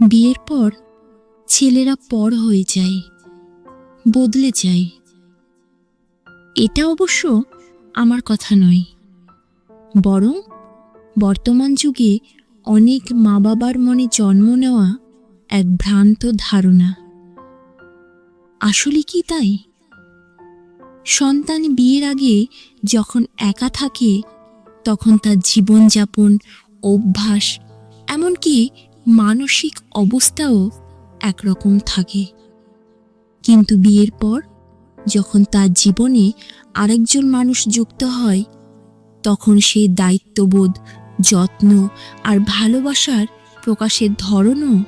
বিয়ের পর ছেলেরা পর হয়ে যায়, বদলে যায়। এটা অবশ্য আমার কথা নয়। বরং বর্তমান যুগে অনেক মা বাবার মনে জন্ম নেওয়া এক ভ্রান্ত ধারণা। আসলে কি তাই? সন্তান বিয়ের আগে যখন একা থাকে, তখন তার জীবনযাপন, অভ্যাস, এমনকি মানসিক অবস্থাও একরকম থাকে। কিন্তু বিয়ের পর যখন তার জীবনে আরেকজন মানুষ যুক্ত হয়, তখন সে দায়িত্ববোধ, যত্ন আর ভালোবাসার প্রকাশের ধরনও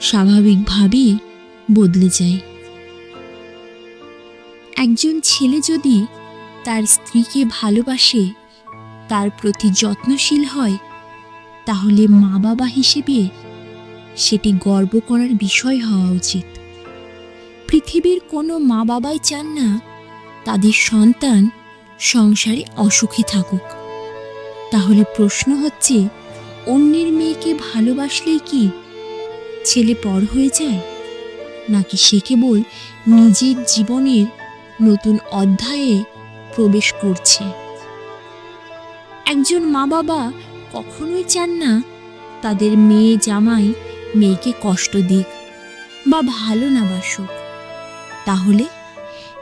স্বাভাবিকভাবেই বদলে যায়। একজন ছেলে যদি তার স্ত্রীকে ভালোবাসে, তার প্রতি যত্নশীল হয়, তাহলে মা বাবা হিসেবে সেটি গর্ব করার বিষয় হওয়া উচিত। পৃথিবীর কোনো মা বাবাই চান না তাদের সন্তান সংসারে অসুখী থাকুক। তাহলে প্রশ্ন হচ্ছে, অন্যের মেয়েকে ভালোবাসলেই কি ছেলে পর হয়ে যায়? নাকি সে কেবল নিজের জীবনের নতুন অধ্যায়ে প্রবেশ করছে? একজন মা বাবা কখনোই চান না তাদের মেয়ে জামাই মেয়েকে কষ্ট দিক বা ভালো না বাসুক, তাহলে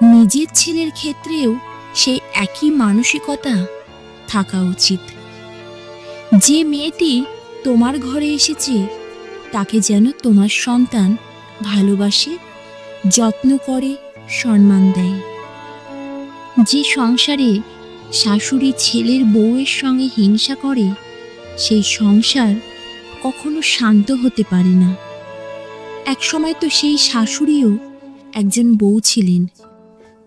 নিজের ছেলের ক্ষেত্রেও সেই একই মানসিকতা থাকা উচিত। যে মেয়েটি তোমার ঘরে এসেছে, তাকে যেন তোমার সন্তান ভালোবাসে, যত্ন করে, সম্মান দেয়। যে সংসারে শাশুড়ি ছেলের বউয়ের সঙ্গে হিংসা করে, সেই সংসার কখনো শান্ত হতে পারে না। একসময় তো সেই শাশুড়িও একজন বউ ছিলেন।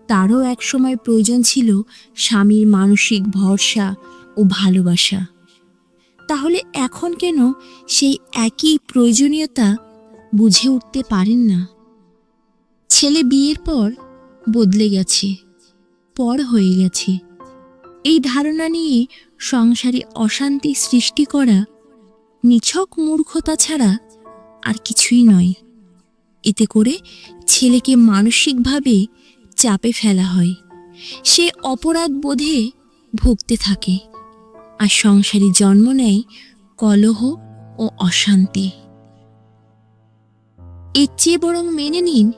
তারও একসময় প্রয়োজন ছিল স্বামীর মানসিক ভরসা ও ভালোবাসা। তাহলে এখন কেন সেই একই প্রয়োজনীয়তা বুঝে উঠতে পারেন না? ছেলে বিয়ের পর বদলে গেছে, পর হয়ে গেছে। এই ধারণা নিয়ে সংসারে অশান্তি সৃষ্টি করা নিছক মূর্খতা ছাড়া আর কিছুই নয়। এতে করে ছেলেকে মানসিকভাবে চাপে ফেলা হয়। সে অপরাধ বোধে ভুগতে থাকে আর সংসারে জন্ম নেয় কলহ ও অশান্তি। এর চেয়ে বরং মেনে নিন,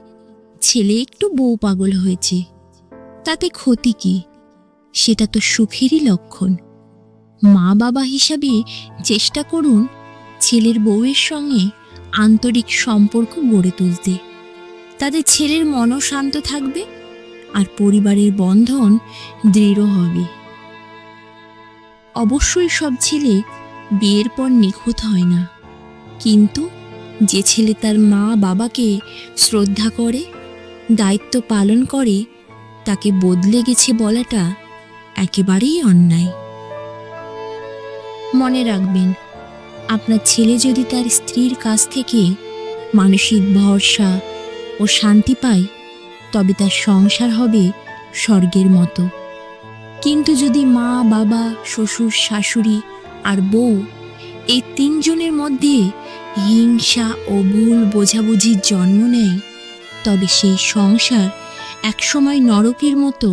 ছেলে একটু বউ পাগল হয়েছে। তাতে ক্ষতি কি? সেটা তো সুখেরই লক্ষণ। মা বাবা হিসাবে চেষ্টা করুন ছেলের বউয়ের সঙ্গে আন্তরিক সম্পর্ক গড়ে তুলতে। তাদের ছেলের মনও শান্ত থাকবে আর পরিবারের বন্ধন দৃঢ় হবে। অবশ্যই সব ছেলে বিয়ের পর নিখুঁত হয় না। কিন্তু যে ছেলে তার মা বাবাকে শ্রদ্ধা করে, দায়িত্ব পালন করে, তাকে বদলে গেছে বলাটা একেবারেই অন্যায়। মনে রাখবেন, আপনার ছেলে যদি তার স্ত্রীর কাছ থেকে মানসিক ভরসা ও শান্তি পায়, তবে তার সংসার হবে স্বর্গের মতো। কিন্তু যদি মা, বাবা, শ্বশুর, শাশুড়ি আর বউ এই তিনজনের মধ্যে হিংসা ও ভুল বোঝাবুঝির জন্ম নেয়, তবে সেই সংসার একসময় নরকের মতো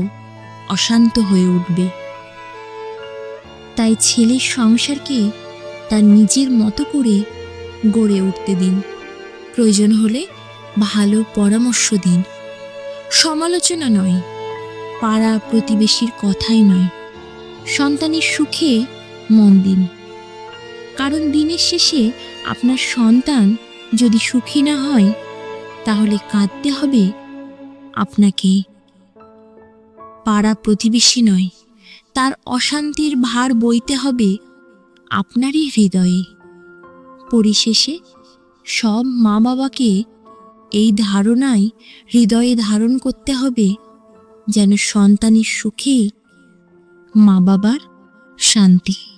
অশান্ত হয়ে উঠবে। তাই ছেলের সংসারকে তার নিজের মতো করে গড়ে উঠতে দিন। প্রয়োজন হলে ভালো পরামর্শ দিন। সমালোচনা নয়, পাড়া প্রতিবেশীর কথাই নয়। সন্তানের সুখে মন দিন। কারণ দিনের শেষে আপনার সন্তান যদি সুখী না হয়, তাহলে কাঁদতে হবে আপনাকে। পাড়া প্রতিবেশী নয়। তার অশান্তির ভার বইতে হবে আপনারই হৃদয়ে। পরিশেষে সব মা বাবাকে এই ধারণাই হৃদয়ে ধারণ করতে হবে যেন সন্তানের সুখেই মা বাবার শান্তি।